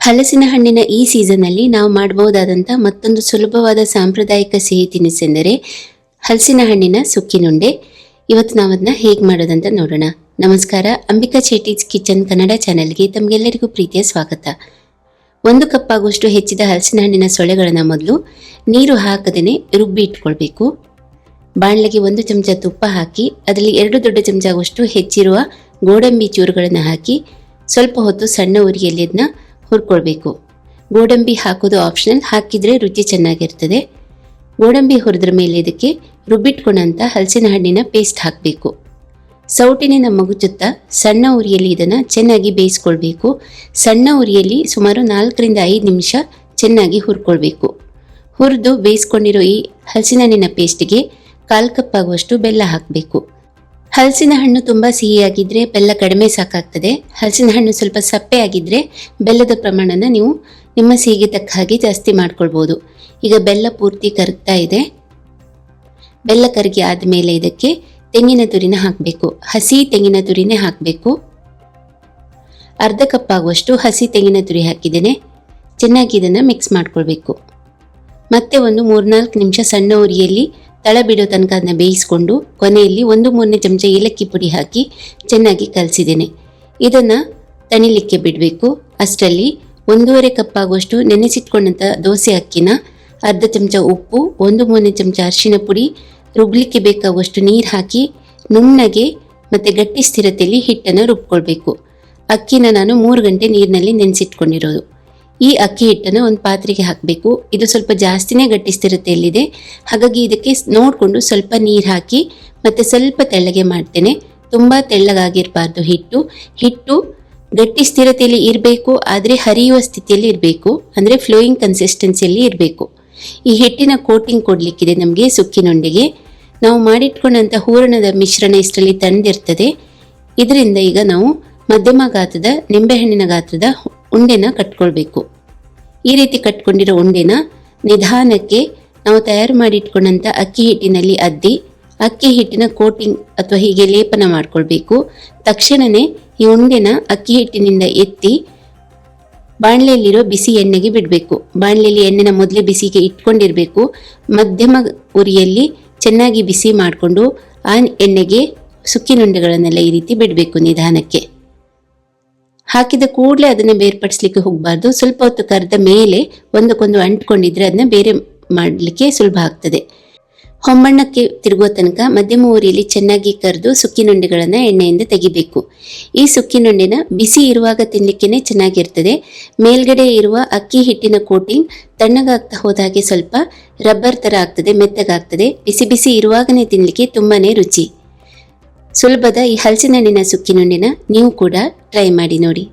ಹಲಸಿನ ಹಣ್ಣಿನ ಈ ಸೀಸನ್ನಲ್ಲಿ ನಾವು ಮಾಡಬಹುದಾದಂಥ ಮತ್ತೊಂದು ಸುಲಭವಾದ ಸಾಂಪ್ರದಾಯಿಕ ಸಿಹಿ ತಿನಿಸೆಂದರೆ ಹಲಸಿನ ಹಣ್ಣಿನ ಸುಕ್ಕಿನುಂಡೆ ಇವತ್ತು ನಾವು ಅದನ್ನ ಹೇಗೆ ಮಾಡೋದಂತ ನೋಡೋಣ. ನಮಸ್ಕಾರ, ಅಂಬಿಕಾ ಚೇಟೀಸ್ ಕಿಚನ್ ಕನ್ನಡ ಚಾನೆಲ್ಗೆ ತಮಗೆಲ್ಲರಿಗೂ ಪ್ರೀತಿಯ ಸ್ವಾಗತ. ಒಂದು ಕಪ್ ಆಗುವಷ್ಟು ಹೆಚ್ಚಿದ ಹಲಸಿನ ಹಣ್ಣಿನ ಸೊಳೆಗಳನ್ನು ಮೊದಲು ನೀರು ಹಾಕದೇನೆ ರುಬ್ಬಿ ಇಟ್ಕೊಳ್ಬೇಕು. ಬಾಣಲೆಗೆ ಒಂದು ಚಮಚ ತುಪ್ಪ ಹಾಕಿ, ಅದರಲ್ಲಿ ಎರಡು ದೊಡ್ಡ ಚಮಚ ಹೆಚ್ಚಿರುವ ಗೋಡಂಬಿ ಚೂರುಗಳನ್ನು ಹಾಕಿ, ಸ್ವಲ್ಪ ಹೊತ್ತು ಸಣ್ಣ ಉರಿಯಲ್ಲಿ ಅದನ್ನ ಹುರ್ಕೊಳ್ಬೇಕು. ಗೋಡಂಬಿ ಹಾಕೋದು ಆಪ್ಷನಲ್ ಹಾಕಿದರೆ ರುಚಿ ಚೆನ್ನಾಗಿರ್ತದೆ. ಗೋಡಂಬಿ ಹುರಿದ್ರ ಮೇಲೆ ಇದಕ್ಕೆ ರುಬ್ಬಿಟ್ಕೊಂಡಂಥ ಹಲಸಿನ ಹಣ್ಣಿನ ಪೇಸ್ಟ್ ಹಾಕಬೇಕು. ಸೌಟಿನಿಂದ ಮಗುಚುತ್ತಾ ಸಣ್ಣ ಉರಿಯಲ್ಲಿ ಇದನ್ನು ಚೆನ್ನಾಗಿ ಬೇಯಿಸ್ಕೊಳ್ಬೇಕು. ಸಣ್ಣ ಉರಿಯಲ್ಲಿ ಸುಮಾರು ನಾಲ್ಕರಿಂದ ಐದು ನಿಮಿಷ ಚೆನ್ನಾಗಿ ಹುರ್ಕೊಳ್ಬೇಕು. ಹುರಿದು ಬೇಯಿಸ್ಕೊಂಡಿರೋ ಈ ಹಲಸಿನ ಹಣ್ಣಿನ ಪೇಸ್ಟ್ಗೆ ಕಾಲು ಕಪ್ ಆಗುವಷ್ಟು ಬೆಲ್ಲ ಹಾಕಬೇಕು. ಹಲಸಿನ ಹಣ್ಣು ತುಂಬ ಸಿಹಿಯಾಗಿದ್ದರೆ ಬೆಲ್ಲ ಕಡಿಮೆ ಸಾಕಾಗ್ತದೆ. ಹಲಸಿನ ಹಣ್ಣು ಸ್ವಲ್ಪ ಸಪ್ಪೆ ಆಗಿದ್ದರೆ ಬೆಲ್ಲದ ಪ್ರಮಾಣನ ನೀವು ನಿಮ್ಮ ಸಿಹಿಗೆ ತಕ್ಕ ಹಾಗೆ ಜಾಸ್ತಿ ಮಾಡ್ಕೊಳ್ಬೋದು. ಈಗ ಬೆಲ್ಲ ಪೂರ್ತಿ ಕರಗ್ತಾ ಇದೆ. ಬೆಲ್ಲ ಕರಗಿ ಆದಮೇಲೆ ಇದಕ್ಕೆ ತೆಂಗಿನ ತುರಿನ ಹಾಕಬೇಕು. ಹಸಿ ತೆಂಗಿನ ತುರಿನೇ ಹಾಕಬೇಕು. ಅರ್ಧ ಕಪ್ ಆಗುವಷ್ಟು ಹಸಿ ತೆಂಗಿನ ತುರಿ ಹಾಕಿದ್ದೇನೆ. ಚೆನ್ನಾಗಿ ಇದನ್ನು ಮಿಕ್ಸ್ ಮಾಡ್ಕೊಳ್ಬೇಕು. ಮತ್ತೆ ಒಂದು ಮೂರ್ನಾಲ್ಕು ನಿಮಿಷ ಸಣ್ಣ ಉರಿಯಲ್ಲಿ ತಳ ಬಿಡೋ ತನಕ ಅದನ್ನ ಬೇಯಿಸ್ಕೊಂಡು ಕೊನೆಯಲ್ಲಿ ಒಂದು ಮೂರನೇ ಚಮಚ ಏಲಕ್ಕಿ ಪುಡಿ ಹಾಕಿ ಚೆನ್ನಾಗಿ ಕಲಸಿದ್ದೇನೆ. ಇದನ್ನು ತಣಿಲಿಕ್ಕೆ ಬಿಡಬೇಕು. ಅಷ್ಟರಲ್ಲಿ ಒಂದೂವರೆ ಕಪ್ ಆಗುವಷ್ಟು ನೆನೆಸಿಟ್ಕೊಂಡಂಥ ದೋಸೆ ಅಕ್ಕಿನ ಅರ್ಧ ಚಮಚ ಉಪ್ಪು, ಒಂದು ಮೂರನೇ ಚಮಚ ಅರಿಶಿನ ಪುಡಿ, ರುಬ್ಲಿಕ್ಕೆ ಬೇಕಾಗುವಷ್ಟು ನೀರು ಹಾಕಿ ನುಣ್ಣಗೆ ಮತ್ತು ಗಟ್ಟಿ ಸ್ಥಿರತೆಯಲ್ಲಿ ಹಿಟ್ಟನ್ನು ರುಬ್ಕೊಳ್ಬೇಕು. ಅಕ್ಕಿನ ನಾನು ಮೂರು ಗಂಟೆ ನೀರಿನಲ್ಲಿ ನೆನೆಸಿಟ್ಕೊಂಡಿರೋದು. ಈ ಅಕ್ಕಿ ಹಿಟ್ಟನ್ನು ಒಂದು ಪಾತ್ರೆಗೆ ಹಾಕಬೇಕು. ಇದು ಸ್ವಲ್ಪ ಜಾಸ್ತಿನೇ ಗಟ್ಟಿ ಸ್ಥಿರತೆಯಲ್ಲಿದೆ ಹಾಗಾಗಿ ಇದಕ್ಕೆ ನೋಡಿಕೊಂಡು ಸ್ವಲ್ಪ ನೀರು ಹಾಕಿ ಮತ್ತು ಸ್ವಲ್ಪ ತೆಳ್ಳಗೆ ಮಾಡ್ತೇನೆ. ತುಂಬ ತೆಳ್ಳಗಾಗಿರಬಾರ್ದು ಹಿಟ್ಟು. ಹಿಟ್ಟು ಗಟ್ಟಿ ಸ್ಥಿರತೆಯಲ್ಲಿ ಇರಬೇಕು, ಆದರೆ ಹರಿಯುವ ಸ್ಥಿತಿಯಲ್ಲಿ ಇರಬೇಕು, ಅಂದರೆ ಫ್ಲೋಯಿಂಗ್ ಕನ್ಸಿಸ್ಟೆನ್ಸಿಯಲ್ಲಿ ಇರಬೇಕು. ಈ ಹಿಟ್ಟಿನ ಕೋಟಿಂಗ್ ಕೊಡಲಿಕ್ಕಿದೆ ನಮಗೆ ಸುಕ್ಕಿನೊಂದಿಗೆ ನಾವು ಮಾಡಿಟ್ಕೊಂಡಂಥ ಹೂರಣದ ಮಿಶ್ರಣ ಇಷ್ಟರಲ್ಲಿ ತಂದಿರ್ತದೆ. ಇದರಿಂದ ಈಗ ನಾವು ಮಧ್ಯಮ ಗಾತ್ರದ, ನಿಂಬೆಹಣ್ಣಿನ ಗಾತ್ರದ ಉಂಡೆನ ಕಟ್ಕೊಳ್ಬೇಕು. ಈ ರೀತಿ ಕಟ್ಕೊಂಡಿರೋ ಉಂಡೆನ ನಿಧಾನಕ್ಕೆ ನಾವು ತಯಾರು ಮಾಡಿ ಇಟ್ಕೊಂಡಂಥ ಅಕ್ಕಿ ಹಿಟ್ಟಿನಲ್ಲಿ ಅದ್ದಿ, ಅಕ್ಕಿ ಹಿಟ್ಟಿನ ಕೋಟಿಂಗ್ ಅಥವಾ ಹೀಗೆ ಲೇಪನ ಮಾಡ್ಕೊಳ್ಬೇಕು. ತಕ್ಷಣವೇ ಈ ಉಂಡೆನ ಅಕ್ಕಿ ಹಿಟ್ಟಿನಿಂದ ಎತ್ತಿ ಬಾಣಲೆಯಲ್ಲಿರೋ ಬಿಸಿ ಎಣ್ಣೆಗೆ ಬಿಡಬೇಕು. ಬಾಣಲೆಯಲ್ಲಿ ಎಣ್ಣೆನ ಮೊದಲೇ ಬಿಸಿಗೆ ಇಟ್ಕೊಂಡಿರಬೇಕು. ಮಧ್ಯಮ ಉರಿಯಲ್ಲಿ ಚೆನ್ನಾಗಿ ಬಿಸಿ ಮಾಡಿಕೊಂಡು ಆ ಎಣ್ಣೆಗೆ ಸುಕ್ಕಿನುಂಡೆಗಳನ್ನೆಲ್ಲ ಈ ರೀತಿ ಬಿಡಬೇಕು ನಿಧಾನಕ್ಕೆ. ಹಾಕಿದ ಕೂಡಲೇ ಅದನ್ನ ಬೇರ್ಪಡಿಸ್ಲಿಕ್ಕೆ ಹೋಗಬಾರ್ದು. ಸ್ವಲ್ಪ ಹೊತ್ತು ಕರೆದ ಮೇಲೆ ಒಂದಕ್ಕೊಂದು ಅಂಟ್ಕೊಂಡಿದ್ರೆ ಅದನ್ನ ಬೇರೆ ಮಾಡಲಿಕ್ಕೆ ಸುಲಭ ಆಗ್ತದೆ. ಹೊಂಬಣ್ಣಕ್ಕೆ ತಿರುಗುವ ತನಕ ಮಧ್ಯಮ ಊರಿಯಲ್ಲಿ ಚೆನ್ನಾಗಿ ಕರೆದು ಸುಕ್ಕಿನುಂಡೆಗಳನ್ನು ಎಣ್ಣೆಯಿಂದ ತೆಗಿಬೇಕು. ಈ ಸುಕ್ಕಿನುಂಡೆನ ಬಿಸಿ ಇರುವಾಗ ತಿನ್ನಲಿಕ್ಕೇ ಚೆನ್ನಾಗಿರ್ತದೆ. ಮೇಲ್ಗಡೆ ಇರುವ ಅಕ್ಕಿ ಹಿಟ್ಟಿನ ಕೋಟಿಂಗ್ ತಣ್ಣಗಾಗ್ತಾ ಹೋದ ಹಾಗೆ ಸ್ವಲ್ಪ ರಬ್ಬರ್ ಥರ ಆಗ್ತದೆ, ಮೆತ್ತಗಾಗ್ತದೆ. ಬಿಸಿ ಬಿಸಿ ಇರುವಾಗನೇ ತಿನ್ನಲಿಕ್ಕೆ ತುಂಬಾನೇ ರುಚಿ. ಸುಲಭದ ಈ ಹಲಸಿನ ಹಣ್ಣಿನ ನುಣ್ಣಿನ ನೀವು ಕೂಡ ಟ್ರೈ ಮಾಡಿ ನೋಡಿ.